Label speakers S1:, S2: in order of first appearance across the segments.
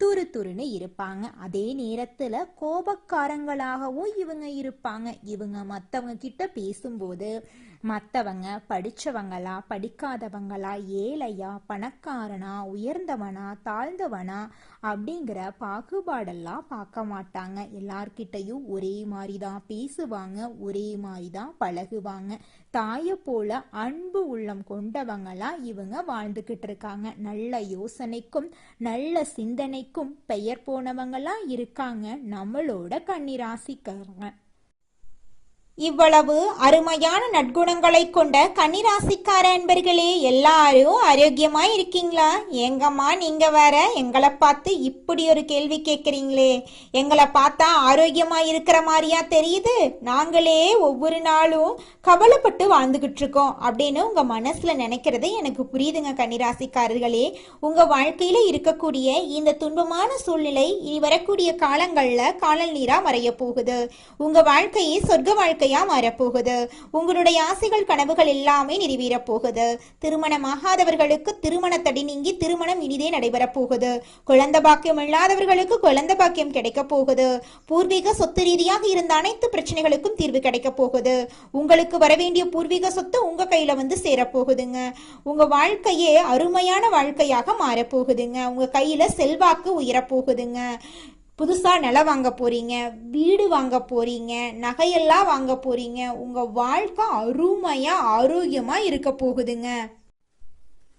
S1: துரு துருன்னு இருப்பாங்க. அதே நேரத்துல கோபக்காரங்களாகவும் இவங்க இருப்பாங்க. இவங்க மத்தவங்க கிட்ட பேசும்போது மத்தவங்க படிச்சவங்களா படிக்காதவங்களா ஏழையா பணக்காரனா உயர்ந்தவனா தாழ்ந்தவனா அப்படிங்கிற பாகுபாடெல்லாம் பார்க்க மாட்டாங்க. எல்லார்கிட்டையும் ஒரே மாதிரி தான் பேசுவாங்க ஒரே மாதிரி தான் பழகுவாங்க. தாயை போல அன்பு உள்ளம் கொண்டவங்களா இவங்க வாழ்ந்துகிட்டு இருக்காங்க. நல்ல யோசனைக்கும் நல்ல சிந்தனைக்கும் பெயர் போனவங்களா இருக்காங்க. நம்மளோட கன்னிராசிக்காரங்க. இவ்வளவு அருமையான நற்குணங்களை கொண்ட கன்னிராசிக்கார அன்பர்களே எல்லாரும் ஆரோக்கியமா இருக்கீங்களா? எங்கம்மா நீங்க வேற எங்களை பார்த்து இப்படி ஒரு கேள்வி கேட்குறீங்களே. எங்களை பார்த்தா ஆரோக்கியமா இருக்கிற மாதிரியா தெரியுது? நாங்களே ஒவ்வொரு நாளும் கவலைப்பட்டு வாழ்ந்துகிட்டு இருக்கோம் அப்படின்னு உங்க மனசுல நினைக்கிறது எனக்கு புரியுதுங்க கன்னிராசிக்காரர்களே. உங்க வாழ்க்கையில இருக்கக்கூடிய இந்த துன்பமான சூழ்நிலை இனி வரக்கூடிய காலங்கள்ல காலல் நீரா மறைய போகுது. உங்க வாழ்க்கையை சொர்க்க வாழ்க்கை வாழ்க்கையா மாறப்போகுது. உங்களுடைய ஆசைகள் கனவுகள் எல்லாமே நிறைவேறப் போகுது திருமணமாகாதவர்களுக்கு திருமண தடை நீங்கி திருமணம் இனிதே நடைபெறப் போகுது குழந்தை பாக்கியம் இல்லாதவர்களுக்கு குழந்தை பாக்கியம் கிடைக்கப் போகுது. பூர்வீக சொத்து ரீதியாக இருந்த அனைத்து பிரச்சனைகளுக்கும் தீர்வு கிடைக்கப் போகுது. உங்களுக்கு வரவேண்டிய பூர்வீக சொத்து உங்க கையில வந்து சேரப்போகுதுங்க. உங்க வாழ்க்கையே அருமையான வாழ்க்கையாக மாறப்போகுதுங்க. உங்க கையில செல்வாக்கு உயரப்போகுதுங்க. புதுசாக நிலம் வாங்க போகிறீங்க வீடு வாங்க போகிறீங்க நகையெல்லாம் வாங்க போகிறீங்க உங்கள் வாழ்க்கை அருமையாக ஆரோக்கியமாக இருக்க போகுதுங்க.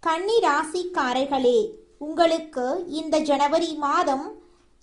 S1: கன்னி ராசிக்காரர்களே உங்களுக்கு இந்த ஜனவரி மாதம்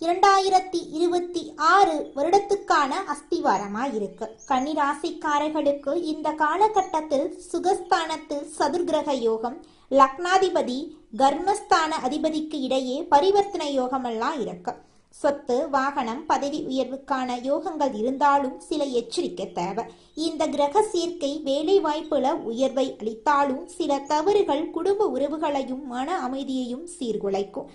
S1: இரண்டாயிரத்தி இருபத்தி ஆறு வருடத்துக்கான அஸ்திவாரமா இருக்கு. கன்னி ராசிக்காரர்களுக்கு இந்த காலகட்டத்தில் சுகஸ்தானத்தில் சதுர்கிரக யோகம் லக்னாதிபதி கர்மஸ்தான அதிபதிக்கு இடையே பரிவர்த்தனை யோகமெல்லாம் இருக்கு. சொத்து வாகனம் பதவி உயர்வுக்கான யோகங்கள் இருந்தாலும் சில எச்சரிக்கை தேவை. இந்த கிரக சேர்க்கை வேலை வாய்ப்புல உயர்வை அளித்தாலும் சில தவறுகள் குடும்ப உறவுகளையும் மன அமைதியையும் சீர்குலைக்கும்.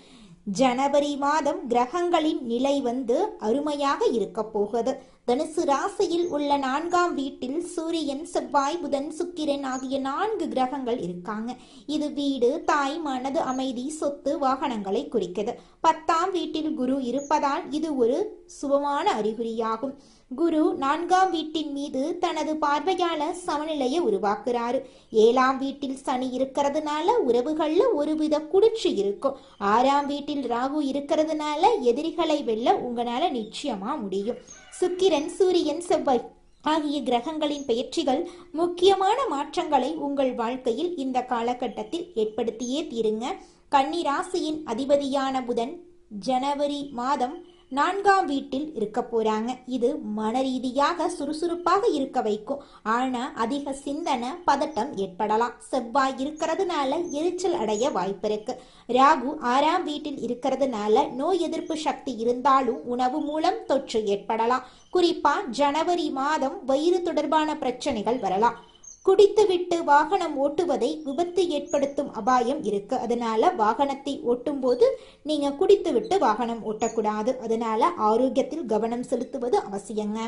S1: ஜனவரி மாதம் கிரகங்களின் நிலை வந்து அருமையாக இருக்க போகுது. தனுசு ராசியில் உள்ள நான்காம் வீட்டில் சூரியன் செவ்வாய் புதன் சுக்கிரன் ஆகிய நான்கு கிரகங்கள் இருக்காங்க. இது வீடு தாய் மனது அமைதி சொத்து வாகனங்களை குறிக்கிறது பத்தாம் வீட்டில் குரு இருப்பதால் இது ஒரு சுபமான அறிகுறியாகும். குரு நான்காம் வீட்டின் மீது தனது பார்வையால சமநிலையை உருவாக்குறாரு. ஏழாம் வீட்டில் சனி இருக்கிறதுனால உறவுகள்ல ஒருவித குளிர்ச்சி இருக்கும். ஆறாம் வீட்டில் ராகு இருக்கிறதுனால எதிரிகளை வெல்ல உங்களால நிச்சயமா முடியும். சுக்கிரன் சூரியன் செவ்வாய் ஆகிய கிரகங்களின் பெயர்ச்சிகள் முக்கியமான மாற்றங்களை உங்கள் வாழ்க்கையில் இந்த காலகட்டத்தில் ஏற்படுத்தியே தீருங்க. கன்னி ராசியின் அதிபதியான புதன் ஜனவரி மாதம் நான்காம் வீட்டில் இருக்க போறாங்க. இது மன ரீதியாக சுறுசுறுப்பாக இருக்க வைக்கும். ஆனா அதிக சிந்தனை பதட்டம் ஏற்படலாம். செவ்வாய் இருக்கிறதுனால எரிச்சல் அடைய வாய்ப்பு இருக்கு. ராகு ஆறாம் வீட்டில் இருக்கிறதுனால நோய் எதிர்ப்பு சக்தி இருந்தாலும் உணவு மூலம் தொற்று ஏற்படலாம். குறிப்பா ஜனவரி மாதம் வயிறு தொடர்பான பிரச்சனைகள் வரலாம். குடித்துவிட்டு வாகனம் ஓட்டுவதை விபத்து ஏற்படுத்தும் அபாயம் இருக்கு. அதனால வாகனத்தை ஓட்டும் போது நீங்க குடித்துவிட்டு வாகனம் ஓட்டக்கூடாது. அதனால ஆரோக்கியத்தில் கவனம் செலுத்துவது அவசியங்க.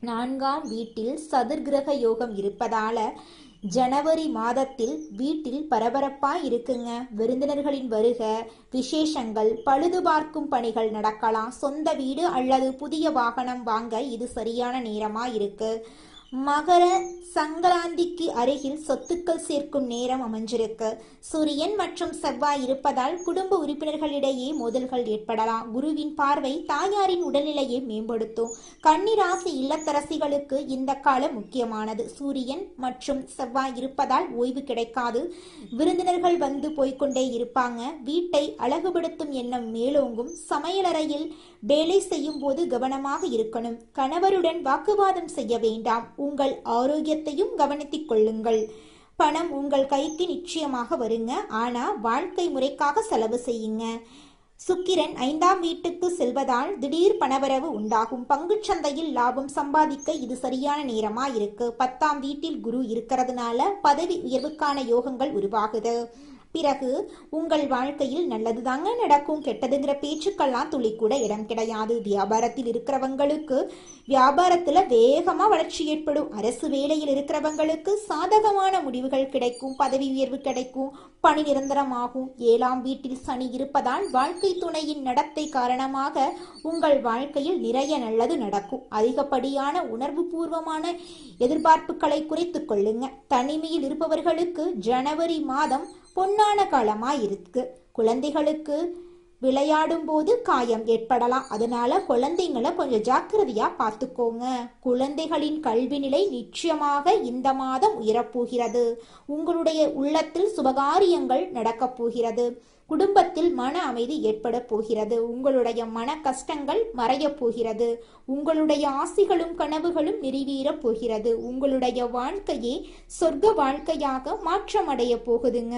S1: நான்காம் வீட்டில் சதுர்கிரக யோகம் இருப்பதால ஜனவரி மாதத்தில் வீட்டில் பரபரப்பா இருக்குங்க. விருந்தினர்களின் வருக விசேஷங்கள் பழுது பார்க்கும் பணிகள் நடக்கலாம். சொந்த வீடு அல்லது புதிய வாகனம் வாங்க இது சரியான நேரமா இருக்கு. மகர சங்கராந்திக்கு அருகில் சொத்துக்கள் சேர்க்கும் நேரம் அமைஞ்சிருக்கு. சூரியன் மற்றும் செவ்வாய் இருப்பதால் குடும்ப உறுப்பினர்களிடையே மோதல்கள் ஏற்படலாம். குருவின் பார்வை தாயாரின் உடல்நிலையை மேம்படுத்தும். கன்னிராசி இல்லத்தரசிகளுக்கு இந்த காலம் முக்கியமானது. சூரியன் மற்றும் செவ்வாய் இருப்பதால் ஓய்வு கிடைக்காது. விருந்தினர்கள் வந்து போய்கொண்டே இருப்பாங்க. வீட்டை அழகுபடுத்தும் எண்ணம் மேலோங்கும். சமையலறையில் வேலை செய்யும் போது கவனமாக இருக்கணும். கணவருடன் வாக்குவாதம் செய்ய வேண்டாம். உங்கள் ஆரோக்கியத்தையும் கவனித்துக் கொள்ளுங்கள். பணம் உங்கள் கைக்கு நிச்சயமாக வருங்க. ஆனா வாழ்க்கை முறைக்காக செலவு செய்யுங்க. சுக்கிரன் ஐந்தாம் வீட்டுக்கு செல்வதால் திடீர் பணவரவு உண்டாகும். பங்குச்சந்தையில் லாபம் சம்பாதிக்க இது சரியான நேரமா இருக்கு. பத்தாம் வீட்டில் குரு இருக்கிறதுனால பதவி உயர்வுக்கான யோகங்கள் உருவாகுது. பிறகு உங்கள் வாழ்க்கையில் நல்லது தாங்க நடக்கும். கெட்டதுங்கிற பேச்சுக்கெல்லாம் துளி கூட இடம் கிடையாது. வியாபாரத்தில் இருக்கிறவங்களுக்கு வியாபாரத்தில் வேகமா வளர்ச்சி ஏற்படும். அரசு வேலையில் இருக்கிறவங்களுக்கு சாதகமான முடிவுகள் கிடைக்கும். பதவி உயர்வு கிடைக்கும். பணி நிரந்தரமாகும். ஏழாம் வீட்டில் சனி இருப்பதால் வாழ்க்கை துணையின் நடத்தை காரணமாக உங்கள் வாழ்க்கையில் நிறைய நல்லது நடக்கும். அதிகப்படியான உணர்வு பூர்வமான எதிர்பார்ப்புகளை குறைத்துக் கொள்ளுங்க. தனிமையில் இருப்பவர்களுக்கு ஜனவரி மாதம் பொன்னான காலமா இருக்கு குழந்தைகளுக்கு விளையாடும் போது காயம் ஏற்படலாம். அதனால குழந்தைங்களை கொஞ்சம் ஜாக்கிரதையா பார்த்துக்கோங்க. குழந்தைகளின் கல்வி நிலை நிச்சயமாக இந்த மாதம் உயரப்போகிறது. உங்களுடைய உள்ளத்தில் சுபகாரியங்கள் நடக்கப் போகிறது. குடும்பத்தில் மன அமைதி ஏற்பட போகிறது. உங்களுடைய மன கஷ்டங்கள் மறையப் போகிறது. உங்களுடைய ஆசைகளும் கனவுகளும் நிறைவேறப் போகிறது. உங்களுடைய வாழ்க்கையே சொர்க்க வாழ்க்கையாக மாற்றமடைய போகுதுங்க.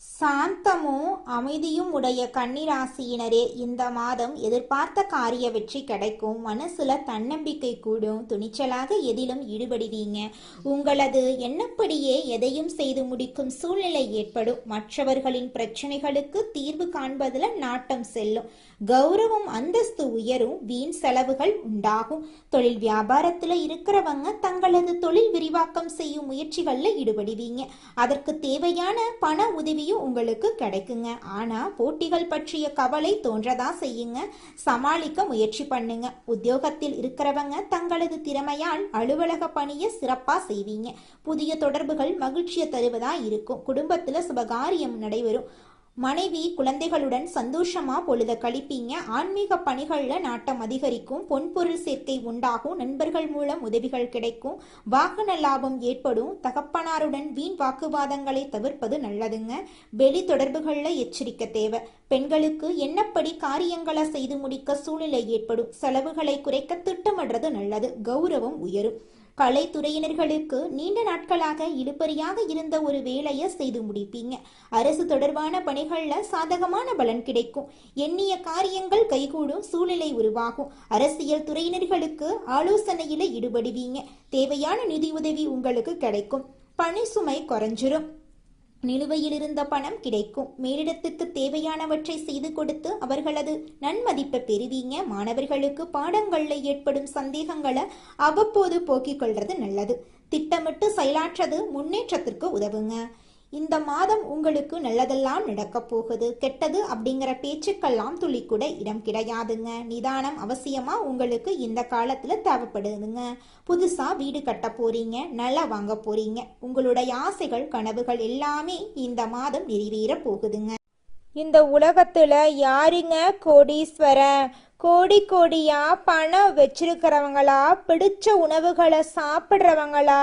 S1: சாந்தமும் அமைதியும் உடைய கன்னிராசியினரே இந்த மாதம் எதிர்பார்த்த காரிய வெற்றி கிடைக்கும். மனசுல தன்னம்பிக்கை கூடும். துணிச்சலாக எதிலும் ஈடுபடுவீங்க. உங்களது எண்ணப்படியே எதையும் செய்து முடிக்கும் சூழ்நிலை ஏற்படும். மற்றவர்களின் பிரச்சனைகளுக்கு தீர்வு காண்பதில் நாட்டம் செல்லும். கௌரவம் அந்தஸ்து உயரும். வீண் செலவுகள் உண்டாகும். தொழில் வியாபாரத்துல இருக்கிறவங்க தங்களது தொழில் விரிவாக்கம் செய்யும் முயற்சிகளில் ஈடுபடுவீங்க. அதற்கு தேவையான பண உதவியும் உங்களுக்கு கிடைக்குங்க. ஆனா போட்டிகள் பற்றிய கவலை தோன்றதா செய்யுங்க. சமாளிக்க முயற்சி பண்ணுங்க. உத்தியோகத்தில் இருக்கிறவங்க தங்களது திறமையால் அலுவலக பணியை சிறப்பா செய்வீங்க. புதிய தொடர்புகள் மகிழ்ச்சியை தருவதா இருக்கும். குடும்பத்துல சுபகாரியம் நடைபெறும். மனைவி குழந்தைகளுடன் சந்தோஷமா பொழுத கழிப்பீங்க. ஆன்மீக பணிகளில் நாட்டம் அதிகரிக்கும். பொன்பொருள் சேர்க்கை உண்டாகும். நண்பர்கள் மூலம் உதவிகள் கிடைக்கும். வாகன லாபம் ஏற்படும். தகப்பனாருடன் வீண் வாக்குவாதங்களை தவிர்ப்பது நல்லதுங்க. வெளி தொடர்புகளில் எச்சரிக்கை தேவை. பெண்களுக்கு என்னப்படி காரியங்களை செய்து முடிக்க சூழ்நிலை ஏற்படும். செலவுகளை குறைக்க திட்டமிடுறது நல்லது. கௌரவம் உயரும். கலைத்துறையினர்களுக்கு நீண்ட நாட்களாக இழுபறியாக இருந்த ஒரு வேலையை செய்து முடிப்பீங்க. அரசு தொடர்பான பணிகளில் சாதகமான பலன் கிடைக்கும். எண்ணிய காரியங்கள் கைகூடும் சூழ்நிலை உருவாகும். அரசியல் துறையினர்களுக்கு ஆலோசனையில் ஈடுபடுவீங்க. தேவையான நிதியுதவி உங்களுக்கு கிடைக்கும். பணி சுமை குறைஞ்சிரும். நிலுவையில் இருந்த பணம் கிடைக்கும். மேலிடத்துக்கு தேவையானவற்றை செய்து கொடுத்து அவர்களது நன்மதிப்பை பெறுவீங்க. மாணவர்களுக்கு பாடங்கள்ல ஏற்படும் சந்தேகங்களை அவ்வப்போது போக்கிக் கொள்றது நல்லது. திட்டமிட்டு செயலாற்றது முன்னேற்றத்திற்கு உதவுங்க. இந்த மாதம் உங்களுக்கு நல்லதெல்லாம் நடக்கப் போகுது. கெட்டது அப்படிங்கிற பேச்சுக்கெல்லாம் துளி கூட இடம் கிடையாதுங்க. நிதானம் அவசியமா உங்களுக்கு இந்த காலத்துல தேவைப்படுதுங்க. புதுசா வீடு கட்ட போறீங்க நல்லா வாங்க போறீங்க. உங்களுடைய ஆசைகள் கனவுகள் எல்லாமே இந்த மாதம் நிறைவேற போகுதுங்க.
S2: இந்த உலகத்துல யாருங்க கோடீஸ்வரன் கோடி கோடியா பணம் வச்சிருக்கிறவங்களா? பிடிச்ச உணவுகளை சாப்பிட்றவங்களா?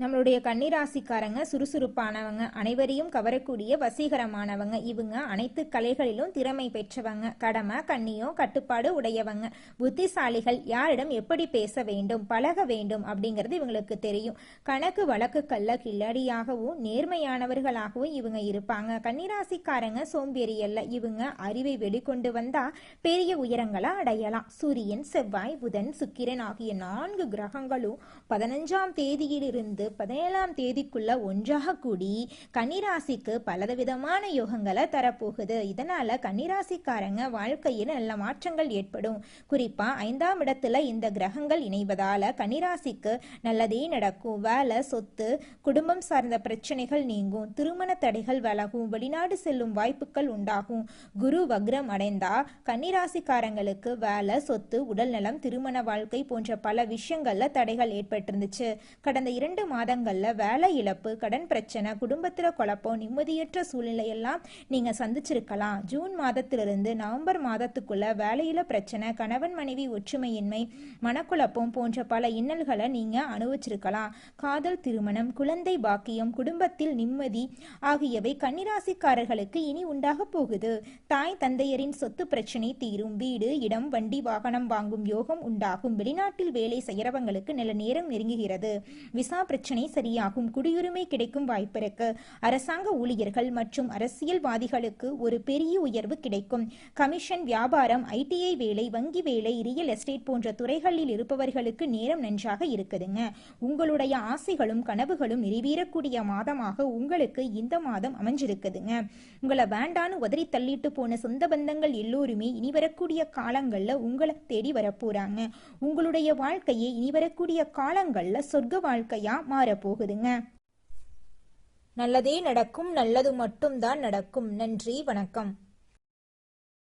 S2: நம்மளுடைய கன்னிராசிக்காரங்க சுறுசுறுப்பானவங்க அனைவரையும் கவரக்கூடிய வசீகரமானவங்க இவங்க அனைத்து கலைகளிலும் திறமை பெற்றவங்க. கடமை கண்ணியம் கட்டுப்பாடு உடையவங்க. புத்திசாலிகள் யாரிடம் எப்படி பேச வேண்டும் பழக வேண்டும் அப்படிங்கிறது இவங்களுக்கு தெரியும். கணக்கு வழக்குக்கல்ல கில்லடியாகவும் நேர்மையானவர்களாகவும் இவங்க இருப்பாங்க. கன்னிராசிக்காரங்க சோம்பேறி அல்ல இவங்க அறிவை வெளிக்கொண்டு வந்தா பெரிய உயரங்களை அடையலாம். சூரியன் செவ்வாய் புதன் சுக்கிரன் ஆகிய நான்கு கிரகங்களும் பதினஞ்சாம் தேதியிலிருந்து பதினேழாம் தேதிக்குள்ள ஒன்றாக கூடி கன்னிராசிக்கு பலவிதமான யோகங்களை தரப்போகுது. இதனால கன்னிராசிக்காரங்க வாழ்க்கையில் நல்ல மாற்றங்கள் ஏற்படும். குறிப்பா ஐந்தாம் இடத்துல இந்த கிரகங்கள் இணைவதால கன்னிராசிக்கு நல்லதே நடக்கும். வேலை சொத்து குடும்பம் சார்ந்த பிரச்சனைகள் நீங்கும். திருமண தடைகள் விலகும் வெளிநாடு செல்லும் வாய்ப்புகள் உண்டாகும். குரு வக்ரம் அடைந்தா கன்னிராசிக்காரங்களுக்கு வேலை சொத்து உடல்நலம் திருமண வாழ்க்கை போன்ற பல விஷயங்கள்ல தடைகள் ஏற்பட்டிருந்துச்சு. கடந்த இரண்டு மாதங்களில் வேலை இழப்பு கடன் பிரச்சனை குடும்பத்தில் குழப்பம் நிம்மதியற்ற சூழ்நிலையெல்லாம் நீங்கள் சந்திச்சிருக்கலாம். ஜூன் மாதத்திலிருந்து நவம்பர் மாதத்துக்குள்ள வேலையில பிரச்சனை கணவன் மனைவி ஒற்றுமையின்மை மனக்குழப்பம் போன்ற பல இன்னல்களை நீங்கள் அனுபவிச்சிருக்கலாம். காதல் திருமணம் குழந்தை பாக்கியம் குடும்பத்தில் நிம்மதி ஆகியவை கன்னிராசிக்காரர்களுக்கு இனி உண்டாக போகுது. தாய் தந்தையரின் சொத்து பிரச்சனை தீரும் வீடு இடம் வண்டி வாகனம் வாங்கும் யோகம் உண்டாகும். வெளிநாட்டில் வேலை செய்கிறவங்களுக்கு நல்ல நேரம் நெருங்குகிறது. விசா பிரச்சனை பிரச்சனை சரியாகும் குடியுரிமை கிடைக்கும் வாய்ப்பிருக்கு. அரசாங்க ஊழியர்கள் மற்றும் அரசியல்வாதிகளுக்கு ஒரு பெரிய உயர்வு கிடைக்கும். கமிஷன் வியாபாரம் ஐடிஐ வேலை வங்கி வேலை ரியல் எஸ்டேட் போன்ற துறைகளில் இருப்பவர்களுக்கு நேரம் நன்றாக இருக்குதுங்க. உங்களுடைய ஆசைகளும் கனவுகளும் நிறைவேறக்கூடிய மாதமாக உங்களுக்கு இந்த மாதம் அமைஞ்சிருக்குதுங்க. உங்களை வேண்டான்னு உதறி தள்ளிட்டு போன சொந்த பந்தங்கள் எல்லோருமே இனி வரக்கூடிய காலங்களில் உங்களை தேடி வரப்போறாங்க. உங்களுடைய வாழ்க்கையே இனி வரக்கூடிய காலங்களில் சொர்க்க வாழ்க்கையா மாறப்போகுதுங்க. நல்லதே நடக்கும் நல்லது மட்டும்தான் நடக்கும். நன்றி வணக்கம்.